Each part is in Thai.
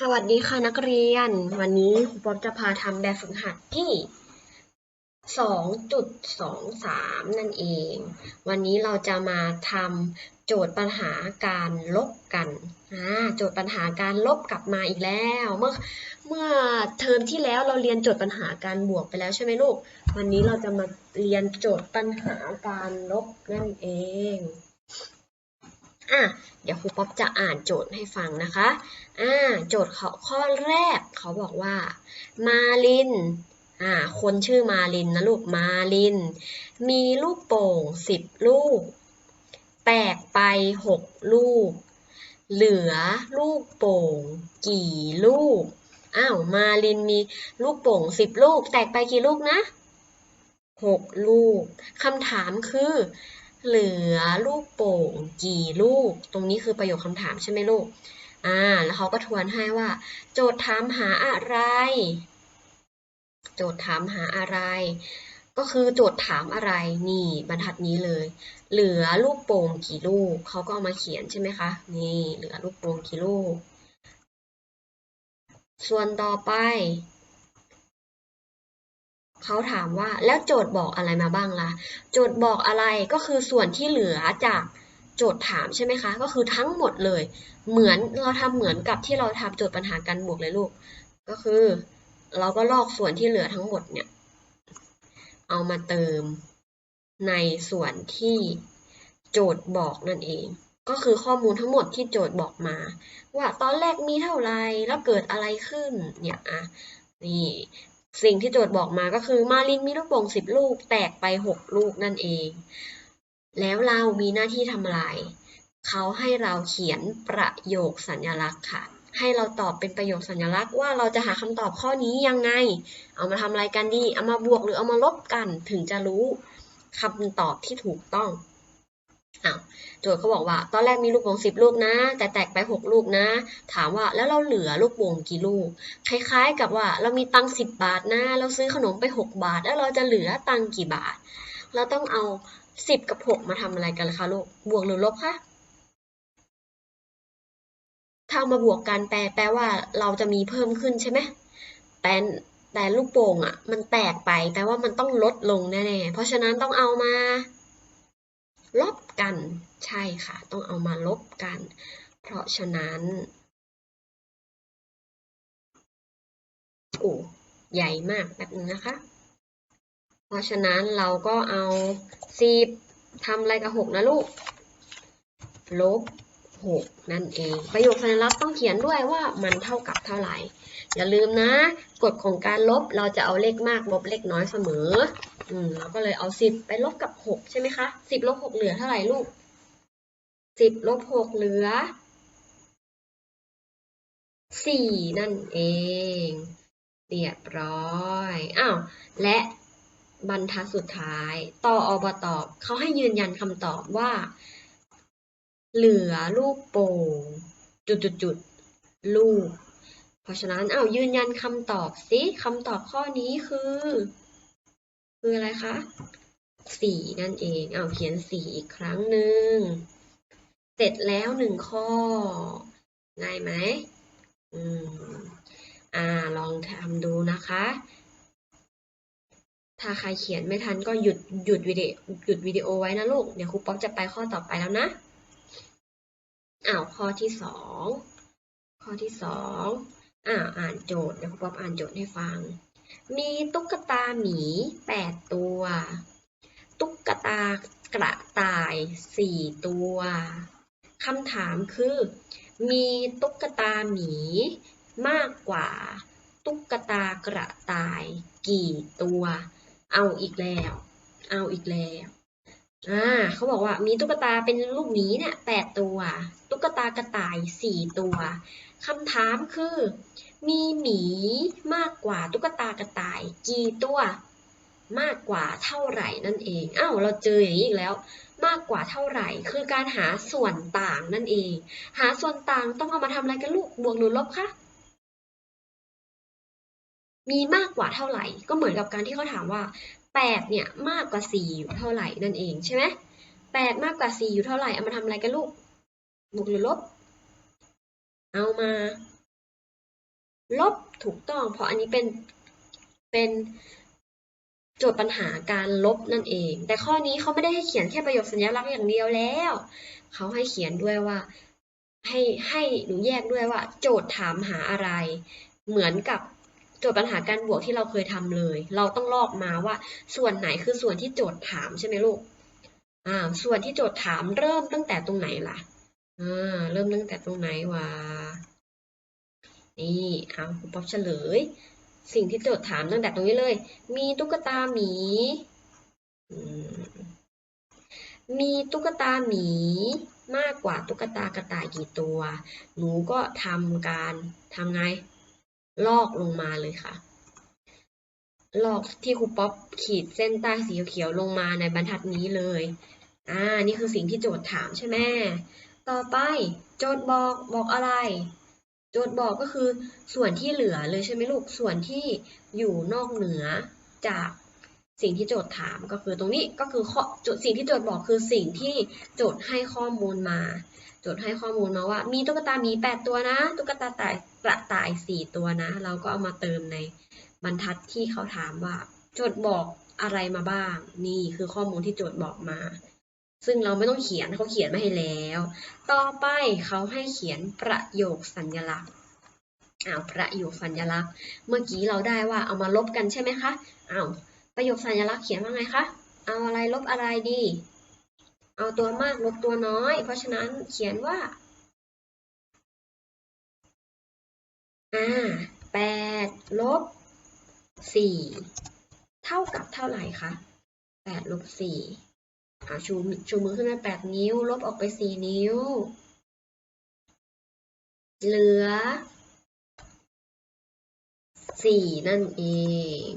สวัสดีค่ะนักเรียน วันนี้ครูป๊อบจะพาทำแบบฝึกหัดที่ 2.23 นั่นเอง วันนี้เราจะมาทำโจทย์ปัญหาการลบกันโจทย์ปัญหาการลบกลับมาอีกแล้ว เมื่อเมื่อเทอมที่แล้วเราเรียนโจทย์ปัญหาการบวกไปแล้วใช่ไหมลูก วันนี้เราจะมาเรียนโจทย์ปัญหาการลบนั่นเอง อะเดี๋ยวครูป๊อบจะอ่านโจทย์ให้ฟังนะคะอ่าโจทย์เขาข้อแรกเขาบอกว่า มาลินอ่าคนชื่อมาลินนะลูกมาลิน มีลูกโป่งสิบลูก แตกไปหกลูก เหลือลูกโป่งกี่ลูกอ้าวมาลินมีลูกโป่งสิบลูก แตกไปกี่ลูกนะหกลูกคำถามคือ เหลือลูกโป่งกี่ลูก ตรงนี้คือประโยคคำถามใช่ไหมลูก อ่า แล้วเขาก็ทวนให้ว่า โจทย์ถามหาอะไร โจทย์ถามหาอะไร ก็คือโจทย์ถามอะไรนี่บรรทัดนี้เลย เหลือลูกโป่งกี่ลูก เขาก็เอามาเขียนใช่ไหมคะ นี่ เหลือลูกโป่งกี่ลูก ส่วนต่อไป เขาถามว่าแล้วโจทย์บอกอะไรมาบ้างล่ะ โจทย์บอกอะไรก็คือส่วนที่เหลือจากโจทย์ถามใช่ไหมคะ ก็คือทั้งหมดเลย เหมือนเราทำเหมือนกับที่เราทำโจทย์ปัญหาการบวกเลยลูก ก็คือ เราก็ลอกส่วนที่เหลือทั้งหมดเนี่ย เอามาเติมในส่วนที่โจทย์บอกนั่นเอง ก็คือข้อมูลทั้งหมดที่โจทย์บอกมา ว่าตอนแรกมีเท่าไรแล้วเกิดอะไรขึ้นเนี่ยอะนี่ สิ่งที่โจทย์บอกมาก็คือมาลินมีลูกโป่งสิบลูกแตกไปหกลูกนั่นเอง แล้วเรามีหน้าที่ทำอะไรเขาให้เราเขียนประโยคสัญลักษณ์ค่ะ ให้เราตอบเป็นประโยคสัญลักษณ์ว่าเราจะหาคำตอบข้อนี้ยังไง เอามาทำอะไรกันดี เอามาบวกหรือเอามาลบกันถึงจะรู้คำตอบที่ถูกต้อง โจทย์เขาบอกว่า ตอนแรกมีลูกโป่งสิบลูกนะ แต่แตกไปหกลูกนะ ถามว่าแล้วเราเหลือลูกโป่งกี่ลูก คล้ายๆ กับว่าเรามีตังสิบบาทนะ เราซื้อขนมไปหกบาท แล้วเราจะเหลือตังกี่บาท เราต้องเอาสิบกับหกมาทำอะไรกันล่ะคะลูก บวกหรือลบคะถ้าเอามาบวกกันแปลแปลว่าเราจะมีเพิ่มขึ้นใช่ไหมแต่แต่ลูกโป่งอะ มันแตกไปแปลว่ามันต้องลดลงแน่ๆ เพราะฉะนั้นต้องเอามา ลบกันใช่ค่ะ ต้องเอามาลบกัน เพราะฉะนั้นโอ้ใหญ่มากแบบนึงนะคะ เพราะฉะนั้นเราก็เอาสิบทำอะไรกับหกนะลูก ลบหกนั่นเอง ประโยคสัญลักษณ์ต้องเขียนด้วยว่ามันเท่ากับเท่าไหร่ อย่าลืมนะ กฎของการลบเราจะเอาเลขมากลบเลขน้อยเสมอ อืมเราก็เลยเอาสิบไปลบกับหกใช่ไหมคะสิบลบหกเหลือเท่าไหร่ลูกสิบลบหกเหลือสี่นั่นเอง เรียบร้อยอ้าวและบรรทัดสุดท้ายต่ออบตอบเขาให้ยืนยันคำตอบว่า เหลือลูกโป่งจุดจุดจุดๆลูก เพราะฉะนั้นอ้าวยืนยันคำตอบสิคำตอบข้อนี้คือ คืออะไรคะสี่นั่นเอง เอาเขียนสี่อีกครั้งหนึ่ง เสร็จแล้วหนึ่งข้อ ง่ายไหมอืมอ่า ลองทำดูนะคะ ถ้าใครเขียนไม่ทันก็หยุดหยุดวิดีโอหยุดวิดีโอไว้นะลูก เดี๋ยวครูป๊อปจะไปข้อต่อไปแล้วนะอ้าวข้อที่สอง ข้อที่สองอ่าอ่านโจทย์ เดี๋ยวครูป๊อปอ่านโจทย์ให้ฟัง มีตุ๊กตาหมีแปดตัว ตุ๊กตากระต่ายสี่ตัว คำถามคือ มีตุ๊กตาหมี มากกว่า ตุ๊กตากระต่ายกี่ตัว เอาอีกแล้ว เอาอีกแล้วอ่าเขาบอกว่ามีตุ๊กตาเป็นลูกหมีเนี่ยแปดตัว ตุ๊กตากระต่ายสี่ตัวคำถามคือ มีหมีมากกว่าตุ๊กตากระต่ายกี่ตัว มากกว่าเท่าไหร่นั่นเองอ้าวเราเจออย่างนี้อีกแล้ว มากกว่าเท่าไหร่ คือการหาส่วนต่างนั่นเอง หาส่วนต่างต้องเอามาทำอะไรกันลูกบวกหรือลบคะมีมากกว่าเท่าไหร่ ก็เหมือนกับการที่เขาถามว่าแปดเนี่ยมากกว่าสี่อยู่เท่าไหร่นั่นเองใช่ไหมแปดมากกว่าสี่อยู่เท่าไหร่เอามาทำอะไรกันลูกบวกหรือลบ เอามา ลบถูกต้อง เพราะอันนี้เป็นเป็นโจทย์ปัญหาการลบนั่นเอง แต่ข้อนี้เขาไม่ได้ให้เขียนแค่ประโยคสัญลักษณ์อย่างเดียวแล้ว เขาให้เขียนด้วยว่า ให้ให้หนูแยกด้วยว่า โจทย์ถามหาอะไร เหมือนกับโจทย์ปัญหาการบวกที่เราเคยทำเลย เราต้องลอกมาว่า ส่วนไหนคือส่วนที่โจทย์ถามใช่ไหมลูก อ่า ส่วนที่โจทย์ถามเริ่มตั้งแต่ตรงไหนล่ะ อ่า เริ่มตั้งแต่ตรงไหนวะ นี่เอาครูป๊อปเฉลย สิ่งที่โจทย์ถามตั้งแต่ตรงนี้เลย มีตุ๊กตาหมี มีตุ๊กตาหมีมากกว่าตุ๊กตากระต่ายกี่ตัว หนูก็ทำการทำไง ลอกลงมาเลยค่ะ ลอกที่ครูป๊อปขีดเส้นใต้สีเขียวลงมาในบรรทัดนี้เลย อ่า นี่คือสิ่งที่โจทย์ถามใช่ไหม ต่อไปโจทย์บอกบอกอะไร โจทย์บอกก็คือส่วนที่เหลือเลยใช่ไหมลูก ส่วนที่อยู่นอกเหนือจากสิ่งที่โจทย์ถามก็คือตรงนี้ก็คือข้อโจทย์สิ่งที่โจทย์บอกคือสิ่งที่โจทย์ให้ข้อมูลมา โจทย์ให้ข้อมูลมาว่า มีตุ๊กตาหมีแปดตัวนะ ตุ๊กตาต่ายกระต่ายสี่ตัวนะ เราก็เอามาเติมในบรรทัดที่เขาถามว่า โจทย์บอกอะไรมาบ้าง นี่คือข้อมูลที่โจทย์บอกมา ซึ่งเราไม่ต้องเขียนเขาเขียนมาให้แล้ว ต่อไปเขาให้เขียนประโยคสัญลักษณ์อ้าวประโยคสัญลักษณ์ เมื่อกี้เราได้ว่าเอามาลบกันใช่ไหมคะอ้าวประโยคสัญลักษณ์เขียนว่าไงคะเอาอะไรลบอะไรดี เอาตัวมากลบตัวน้อย เพราะฉะนั้นเขียนว่าอ่าแปดลบสี่เท่ากับเท่าไหร่คะแปดลบสี่ ชูชูมือขึ้นมาแปดนิ้ว ลบออกไปสี่นิ้ว เหลือสี่นั่นเอง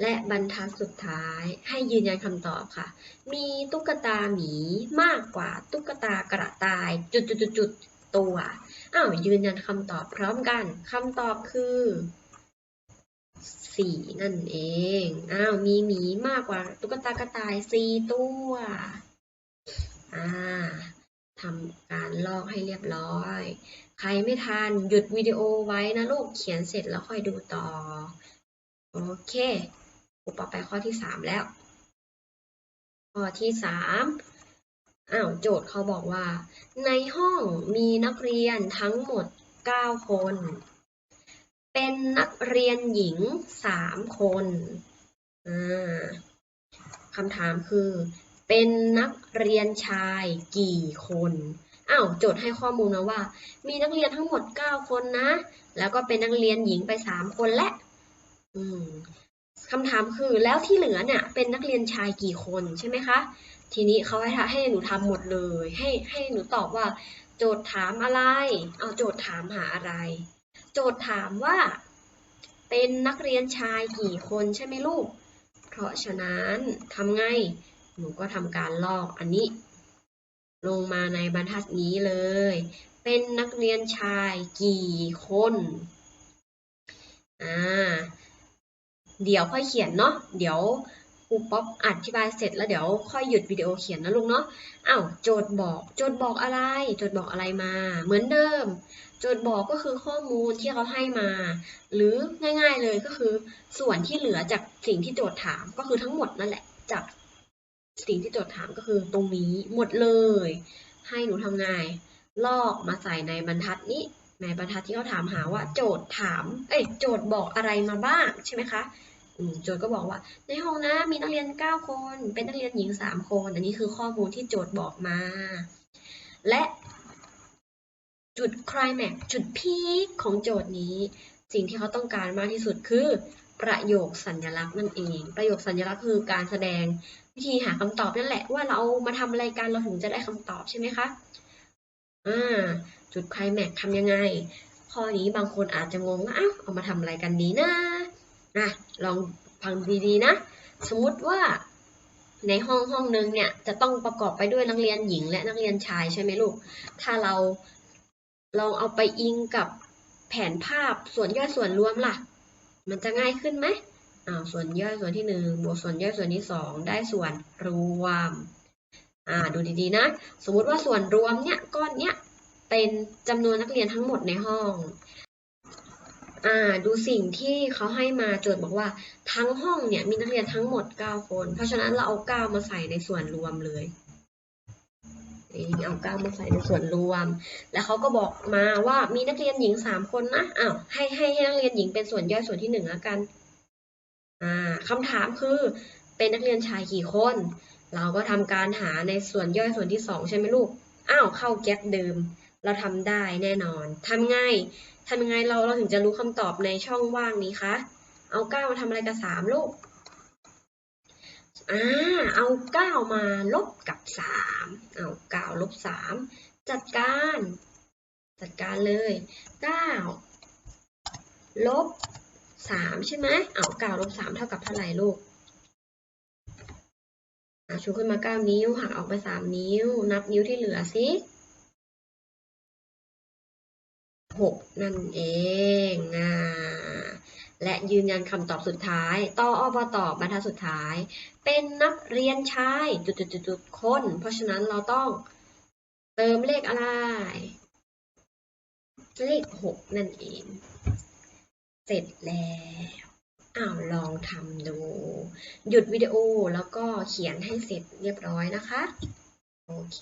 และบรรทัดสุดท้ายให้ยืนยันคำตอบค่ะ มีตุ๊กตาหมีมากกว่าตุ๊กตากระต่ายจุดจุดจุดจุดตัว อ้าวยืนยันคำตอบพร้อมกันคำตอบคือ สี่นั่นเอง อ้าว มีหมีมากกว่าตุ๊กตากระต่ายสี่ตัว อ่าทำการลอกให้เรียบร้อย ใครไม่ทันหยุดวิดีโอไว้นะลูก เขียนเสร็จแล้วค่อยดูต่อ โอเคอุปไปข้อที่สามแล้ว ข้อที่สามอ้าว โจทย์เขาบอกว่า ในห้องมีนักเรียนทั้งหมด 9 คน เป็นนักเรียนหญิง3คนคำถามคือ เป็นนักเรียนชายกี่คนอ้าวโจทย์ให้ข้อมูลมาว่า มีนักเรียนทั้งหมด 9 คนนะ แล้วก็เป็นนักเรียนหญิงไป 3 คนและคำถามคือแล้วที่เหลือเนี่ยเป็นนักเรียนชายกี่คนใช่ไหมคะ ทีนี้เขาให้ให้หนูทำหมดเลย ให้ให้หนูตอบว่า โจทย์ถามอะไร เอาโจทย์ถามหาอะไร จทย์ถามว่า เป็นนักเรียนชายกี่คนใช่ไหมลูก เพราะฉะนั้นทำไง หนูก็ทำการลอกอันนี้ ลงมาในบรรทัดนี้เลย เป็นนักเรียนชายกี่คนอ่าเดี๋ยวค่อยเขียนเนาะเดี๋ยว ครูป๊อปอธิบายเสร็จแล้วเดี๋ยวค่อยหยุดวิดีโอเขียนนะลุงเนาะอ้าวโจทย์บอกโจทย์บอกอะไร โจทย์บอกอะไรมา เหมือนเดิม โจทย์บอกก็คือข้อมูลที่เขาให้มา หรือง่ายๆเลยก็คือ ส่วนที่เหลือจากสิ่งที่โจทย์ถามก็คือทั้งหมดนั่นแหละจากสิ่งที่โจทย์ถามก็คือตรงนี้หมดเลย ให้หนูทำไงลอกมาใส่ในบรรทัดนี้ในบรรทัดที่เขาถามหาว่าโจทย์ถาม เอ้ยโจทย์บอกอะไรมาบ้างใช่ไหมคะ โจทย์ก็บอกว่า ในห้องนะมีนักเรียน 9 คน เป็นนักเรียนหญิง 3 คน อันนี้คือข้อมูลที่โจทย์บอกมา และจุดคลายแม็กจุดพีคของโจทย์นี้ สิ่งที่เขาต้องการมากที่สุดคือ ประโยคสัญลักษณ์นั่นเอง ประโยคสัญลักษณ์คือการแสดงวิธีหาคำตอบนั่นแหละว่าเรามาทำอะไรกันเราถึงจะได้คำตอบใช่ไหมคะอ่าจุดคลายแม็กซ์ทำยังไง ข้อนี้บางคนอาจจะงงว่าอ้าวเอามาทำอะไรกันดีนะ อะลองฟังดีๆนะ สมมุติว่าในห้องห้องนึงเนี่ยจะต้องประกอบไปด้วยนักเรียนหญิงและนักเรียนชายใช่ไหมลูก ถ้าเราลองเอาไปอิงกับแผนภาพส่วนย่อยส่วนรวมล่ะ มันจะง่ายขึ้นไหมอ้าวส่วนย่อยส่วนที่หนึ่งบวกส่วนย่อยส่วนที่สองได้ส่วนรวมอ่าดูดีๆนะ สมมุติว่าส่วนรวมเนี่ยก้อนเนี้ยเป็นจำนวนนักเรียนทั้งหมดในห้อง อ่าดูสิ่งที่เขาให้มาโจทย์บอกว่าทั้งห้องเนี่ยมีนักเรียนทั้งหมด 9 คน เพราะฉะนั้นเราเอา 9 มาใส่ในส่วนรวมเลยนี่เอา9มาใส่ในส่วนรวม แล้วเขาก็บอกมาว่ามีนักเรียนหญิง3คนนะอ้าวให้ให้ให้นักเรียนหญิงเป็นส่วนย่อยส่วนที่1แล้วกัน อ่าคำถามคือเป็นนักเรียนชายกี่คน เราก็ทำการหาในส่วนย่อยส่วนที่2ใช่ไหมลูกอ้าวเข้าแก๊ปเดิม เราทำได้แน่นอนทำไงทำยังไงเราเราถึงจะรู้คำตอบในช่องว่างนี้คะเอาเก้ามาทำอะไรกับสามลูกอ่าเอาเก้ามาลบกับสามเอาเก้าลบสามจัดการ จัดการเลยเก้าลบสามใช่ไหมเอาเก้าลบสามเท่ากับเท่าไหร่ลูกชูขึ้นมาเก้านิ้วหักออกไปสามนิ้ว นับนิ้วที่เหลือสิ หกนั่นเองอ่าและยืนยันคำตอบสุดท้ายต่ออบตอบบรรทัดสุดท้าย เป็นนักเรียนชายจุดๆๆคน เพราะฉะนั้นเราต้องเติมเลขอะไร เลขหกนั่นเอง เสร็จแล้วอ้าวลองทำดู หยุดวิดีโอแล้วก็เขียนให้เสร็จเรียบร้อยนะคะ โอเค